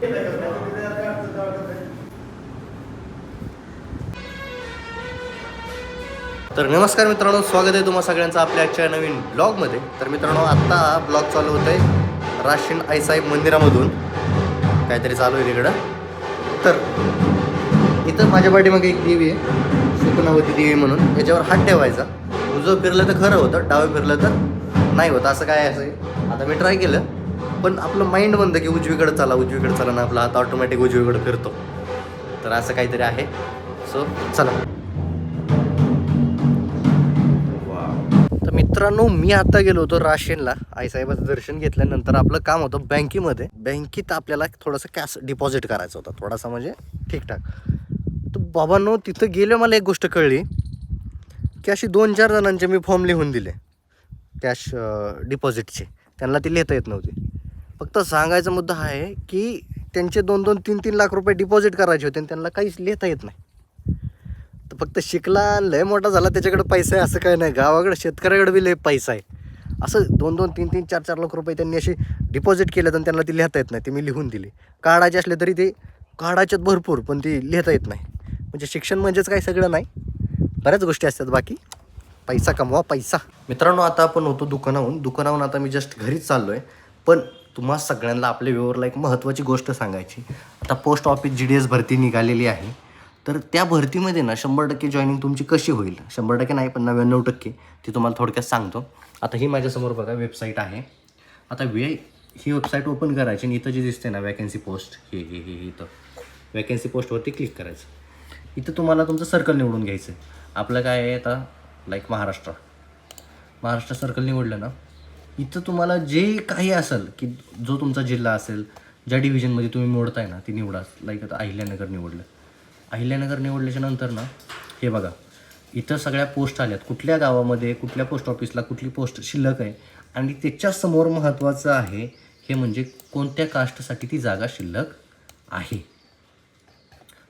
तर नमस्कार मित्रांनो स्वागत आहे तुम्हा सगळ्यांचं आपल्या आजच्या नवीन ब्लॉगमध्ये. तर मित्रांनो आत्ता ब्लॉग चालू होत आहे राशीन आईसाहेब मंदिरामधून. काहीतरी चालू आहे तिकडं. तर इथं माझ्या पाठीमागे एक देवी आहे सुकनावती देवी म्हणून. याच्यावर हात ठेवायचा. उजवं फिरलं तर खरं होतं डावं फिरलं तर नाही होतं. असं काय असं आता मी ट्राय केलं. पण आपलं माइंड म्हणतं की उजवीकडे चला उजवीकडे चला ना आपला. हात ऑटोमॅटिक उजवीकडे फिरतो. तर असं काहीतरी आहे. सो चला. तर मित्रांनो मी आता गेलो होतो राशीनला आईसाहेबाचं दर्शन घेतल्यानंतर आपलं काम होतं बँकेमध्ये. बँकेत आपल्याला थोडंसं कॅश डिपॉझिट करायचं होतं. थोडासा म्हणजे ठीकठाक. तर बाबांनो तिथं गेले मला एक गोष्ट कळली. की अशी दोन चार जणांचे मी फॉर्म लिहून दिले. कॅश डिपॉझिटचे त्यांना ती लिहिता येत नव्हती. फक्त सांगायचा मुद्दा हा आहे की त्यांचे दोन दोन तीन तीन लाख रुपये डिपॉझिट करायचे होते आणि त्यांना काहीच लिहिता येत नाही. तर फक्त शिकला लय मोठा झाला त्याच्याकडे पैसा आहे असं काय नाही. गावाकडे शेतकऱ्याकडे बी लय पैसा आहे. असं दोन दोन तीन तीन चार चार लाख रुपये त्यांनी असे डिपॉझिट केले तर त्यांना ती लिहिता येत नाही. ते मी लिहून दिली. काढायचे असले तरी ते काढायच्यात भरपूर पण ती लिहिता येत नाही. म्हणजे शिक्षण म्हणजेच काही सगळं नाही. बऱ्याच गोष्टी असतात बाकी. पैसा कमवा पैसा. मित्रांनो आता आपण होतो दुकानाहून. दुकानाहून आता मी जस्ट घरीच चाललो आहे पण तुम्हा सगळ्यांना आपल्या व्ह्यूवरला एक महत्त्वाची गोष्ट सांगायची. आता post office G D S भरती निघालेली आहे. तर त्या भरतीमध्ये ना शंभर टक्के जॉईनिंग तुमची कशी होईल? शंभर टक्के नाही पण नव्याण्णव टक्के. ती तुम्हाला थोडक्यात सांगतो. आता ही माझ्यासमोर बघा वेबसाईट आहे. आता वे ही वेबसाईट ओपन करायची आणि इथं जी दिसते ना वॅकन्सी पोस्ट हे हे हे इथं. वॅकन्सी पोस्टवरती क्लिक करायचं. इथं तुम्हाला तुमचं सर्कल निवडून घ्यायचं आहे आपलं काय आहे आता? लाईक महाराष्ट्र. महाराष्ट्र सर्कल निवडलं ना इथं तुम्हाला जे काही असेल की जो तुमचा जिल्हा असेल ज्या डिव्हिजनमध्ये तुम्ही मोडताय ना ती निवडा. लाईक आता अहिल्यानगर निवडलं. अहिल्यानगर निवडल्याच्या नंतर ना हे बघा इथं सगळ्या पोस्ट आल्यात. कुठल्या गावामध्ये कुठल्या पोस्ट ऑफिसला कुठली पोस्ट शिल्लक आहे? आणि त्याच्यासमोर महत्त्वाचं आहे हे म्हणजे कोणत्या कास्टसाठी ती जागा शिल्लक आहे?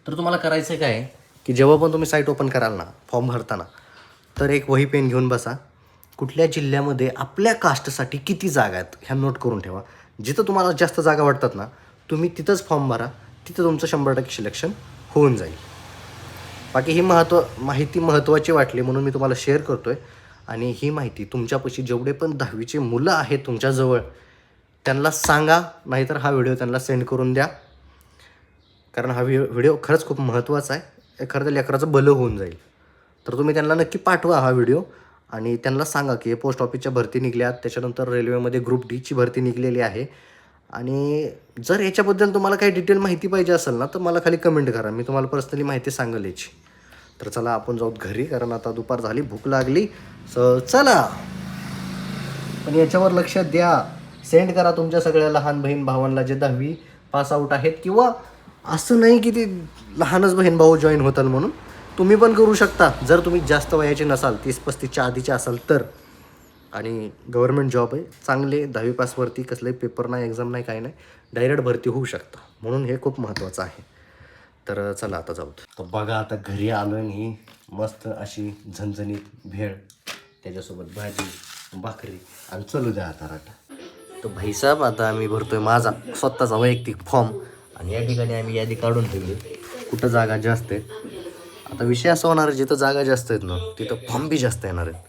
तर तुम्हाला करायचं काय की जेव्हा पण तुम्ही साईट ओपन कराल ना फॉर्म भरताना तर एक वही पेन घेऊन बसा. कुठल्या जिल्ह्यामध्ये आपल्या कास्टसाठी किती जागा आहेत ह्या नोट करून ठेवा. जिथं तुम्हाला जास्त जागा वाटतात ना तुम्ही तिथंच फॉर्म भरा तिथं तुमचं शंभर टक्के सिलेक्शन होऊन जाईल. बाकी ही महत्त्व माहिती महत्त्वाची वाटली म्हणून मी तुम्हाला शेअर करतो आहे आणि ही माहिती तुमच्यापाशी जेवढे पण दहावीचे मुलं आहेत तुमच्याजवळ त्यांना सांगा नाहीतर हा व्हिडिओ त्यांना सेंड करून द्या. कारण हा व्हिडिओ व्हिडिओ खरंच खूप महत्त्वाचा आहे. एखाद्या लेकराचं भलं होऊन जाईल. तर तुम्ही त्यांना नक्की पाठवा हा व्हिडिओ आणि त्यांना सांगा की पोस्ट ऑफिसच्या भरती निघल्यात. त्याच्यानंतर रेल्वेमध्ये ग्रुप डीची भरती निघलेली आहे. आणि जर याच्याबद्दल तुम्हाला काही डिटेल माहिती पाहिजे असेल ना तर मला खाली कमेंट करा. मी तुम्हाला पर्सनली माहिती सांगेल याची. तर चला आपण जाऊ घरी कारण आता दुपार झाली भूक लागली. सो चला. पण याच्यावर लक्ष द्या. सेंड करा तुमच्या सगळ्या लहान बहीण भावांना जे दहावी पास आऊट आहेत किंवा असं नाही की ते लहानच बहीण भाऊ जॉईन होतात म्हणून. तुम्ही पण करू शकता. जर तुम्ही जास्त वयाचे नसाल तीस पस्तीसच्या आधीचे असाल तर. आणि गव्हर्नमेंट जॉब आहे चांगले दहावी पासवरती कसले पेपर नाही एक्झाम नाही काही नाही डायरेक्ट भरती होऊ शकता. म्हणून हे खूप महत्त्वाचं आहे. तर चला आता जाऊ तर बघा आता घरी आलो आणि ही मस्त अशी झणझणीत भेळ त्याच्यासोबत भाजी भाकरी आणि चलू द्या आता राटा. तर भाईसाहेब आता आम्ही भरतोय माझा स्वतःचा वैयक्तिक फॉर्म आणि या ठिकाणी आम्ही यादी काढून ठेवली. कुठं जागा जास्त आहे? आता विषय असा होणार आहे जिथं जागा जास्त आहेत ना तिथं फॉर्म बी जास्त येणार आहेत.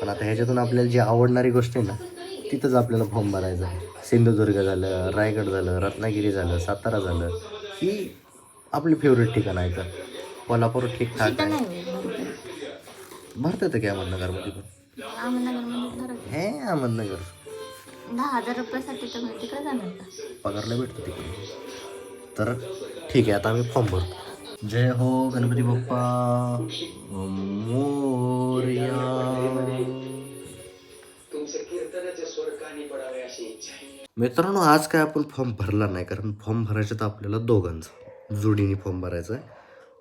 पण आता ह्याच्यातून आपल्याला जी आवडणारी गोष्ट आहे ना तिथंच आपल्याला फॉर्म भरायचा आहे. सिंधुदुर्ग झालं रायगड झालं रत्नागिरी झालं सातारा झालं ही आपली फेवरेट ठिकाणं आहे तर कोल्हापूर ठीकठाक आहे. भरतं तर काय अहमदनगरमध्ये पण? अहमदनगरमध्ये हे अहमदनगर. दहा हजार रुपयासाठी तर मी तिकडे जाणार का? पगारला भेटतो तिकडे. तर ठीक आहे आता आम्ही फॉर्म भरतो. जय हो गणपती बाप्पा. मोर्या. मित्रांनो आज काय आपण फॉर्म भरला नाही कारण फॉर्म भरायचं तर आपल्याला दोघांचं. जोडीने फॉर्म भरायचा आहे.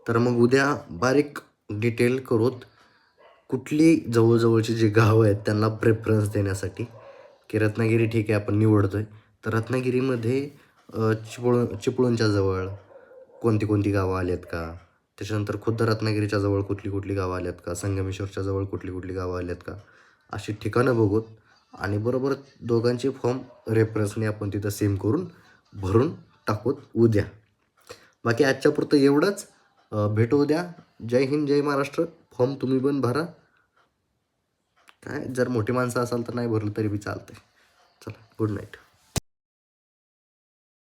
तर मग उद्या बारीक डिटेल करूत कुठली जवळजवळची जी गावं आहेत त्यांना प्रेफरन्स देण्यासाठी. की रत्नागिरी ठीक आहे आपण निवडतोय. तर रत्नागिरीमध्ये चिपळूण चिपळूणच्या जवळ कोणती कोणती गावं आल्यात का? त्याच्यानंतर खुद्द रत्नागिरीच्या जवळ कुठली कुठली गावं आल्यात का? संगमेश्वरच्या जवळ कुठली कुठली गावं आल्यात का? अशी ठिकाणं बघूत आणि बरोबर दोघांचे फॉर्म रेफरन्सने आपण तिथं सेम करून भरून टाकूत उद्या. बाकी आजच्या पुरतं एवढंच. भेटू उद्या. जय हिंद जय महाराष्ट्र. फॉर्म तुम्ही पण भरा. काय? जर मोठी माणसं असाल तर नाही भरलं तरी बी चालतंय. चला गुड नाईट